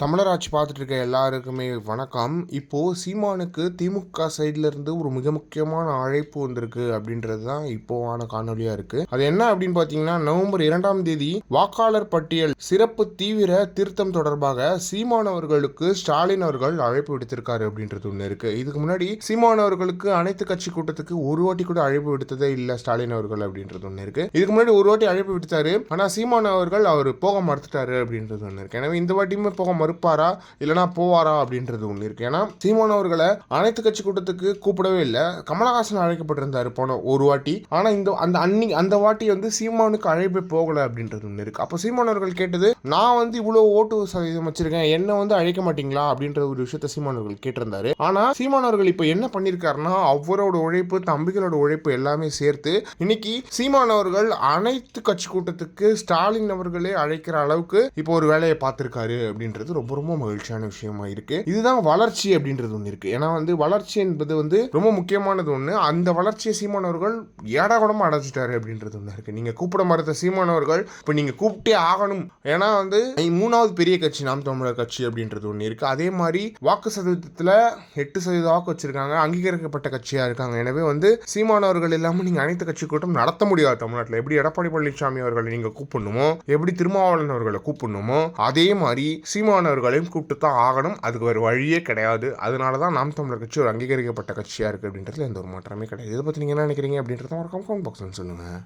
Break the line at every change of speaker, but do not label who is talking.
தமிழராட்சி பார்த்துட்டு இருக்க எல்லாருக்குமே வணக்கம். இப்போது சீமானுக்கு திமுக சைட்லேருந்து ஒரு மிக முக்கியமான அழைப்பு வந்திருக்கு அப்படின்றது தான் இப்போவான காணொலியாக இருக்குது அது என்ன அப்படின்னு பார்த்தீங்கன்னா நவம்பர் இரண்டாம் தேதி வாக்காளர் பட்டியல் சிறப்பு தீவிர திருத்தம் தொடர்பாக சீமான் அவர்களுக்கு ஸ்டாலின் அவர்கள் அழைப்பு விடுத்திருக்காரு அப்படின்றது ஒன்று இருக்குது இதுக்கு முன்னாடி சீமான் அவர்களுக்கு அனைத்து கட்சி கூட்டத்துக்கு ஒரு வாட்டி கூட அழைப்பு விடுத்ததே இல்லை ஸ்டாலின் அவர்கள் அப்படின்றது ஒன்று இருக்குது இதுக்கு முன்னாடி ஒரு வாட்டி அழைப்பு விடுத்தாரு ஆனால் சீமான் அவர்கள் அவர் போக மறுத்துட்டாரு அப்படின்றது ஒன்று இருக்குது எனவே இந்த வாட்டியுமே போக மறுப்பாரா? இல்லைனா போவாரா? அப்படின்றது ஒன்று இருக்கு. ஏன்னா சீமான் அவர்களை அனைத்து கட்சி கூட்டத்துக்கு கூப்பிடவே இல்லை. கமலஹாசன் அழைக்கப்பட்டிருந்தாரு போன ஒரு வாட்டி. ஆனால் இந்த அந்த அன்னி அந்த வாட்டி வந்து சீமானுக்கு அழைப்பே போகலை அப்படின்றது ஒன்று இருக்கு. அப்போ சீமான் அவர்கள் கேட்டது நான் வந்து இவ்வளோ ஓட்டு சதவீதம் வச்சிருக்கேன். என்ன வந்து அழைக்க மாட்டீங்களா? அப்படின்ற ஒரு விஷயத்த சீமான் அவர்கள் கேட்டிருந்தாரு. ஆனால் சீமான் அவர்கள் இப்போ என்ன பண்ணியிருக்காருன்னா அவரோட உழைப்பு தம்பிகளோட உழைப்பு எல்லாமே சேர்த்து இன்னைக்கு சீமான் அவர்கள் அனைத்து கட்சி கூட்டத்துக்கு ஸ்டாலின் அவர்களே அழைக்கிற அளவுக்கு இப்போ ஒரு வேலையை பார்த்திருக்காரு அப்படின்றது ரொம்ப ரொம்ப மகிழ்ச்சியான விஷயமா இருக்கு. இதுதான் வளர்ச்சி அப்படின்றது ஒன்று இருக்கு. ஏன்னா வந்து வளர்ச்சி என்பது வந்து ரொம்ப முக்கியமானது ஒன்று அந்த வளர்ச்சியை சீமானவர்கள் ஏடா ஏடாகூடமா அடைச்சிட்டாரு அப்படின்றது ஒன்று இருக்கு. நீங்க கூப்பிட மறுத்த சீமானவர்கள் இப்போ நீங்க கூப்பிட்டே ஆகணும். ஏன்னா வந்து மூணாவது பெரிய கட்சி நாம் தமிழர் கட்சி அப்படின்றது ஒன்று இருக்கு. அதே மாதிரி வாக்கு சதவீதத்தில் எட்டு சதவீத வாக்கு வச்சிருக்காங்க. அங்கீகரிக்கப்பட்ட கட்சியா இருக்காங்க. எனவே வந்து சீமானவர்கள் இல்லாமல் நீங்க அனைத்து கட்சி கூட்டம் நடத்த முடியாது தமிழ்நாட்டில். எப்படி எடப்பாடி பழனிசாமி அவர்களை நீங்க கூப்பிடணுமோ எப்படி திருமாவளவன் அவர்களை கூப்பிடணுமோ அதே மாதிரி சீமான அவர்களையும் கூப்பிட்டு தான் ஆகணும். அதுக்கு ஒரு வழியே கிடையாது. அதனால தான் நாம் தமிழர் கட்சி ஒரு அங்கீகரிக்கப்பட்ட கட்சியாக இருக்கு அப்படின்றதுல எந்த ஒரு மாற்றமே கிடையாது. இதை பற்றி நீங்கள் என்ன நினைக்கிறீங்க அப்படின்றத ஒரு கமெண்ட் பாக்ஸ்ல சொல்லுங்கள்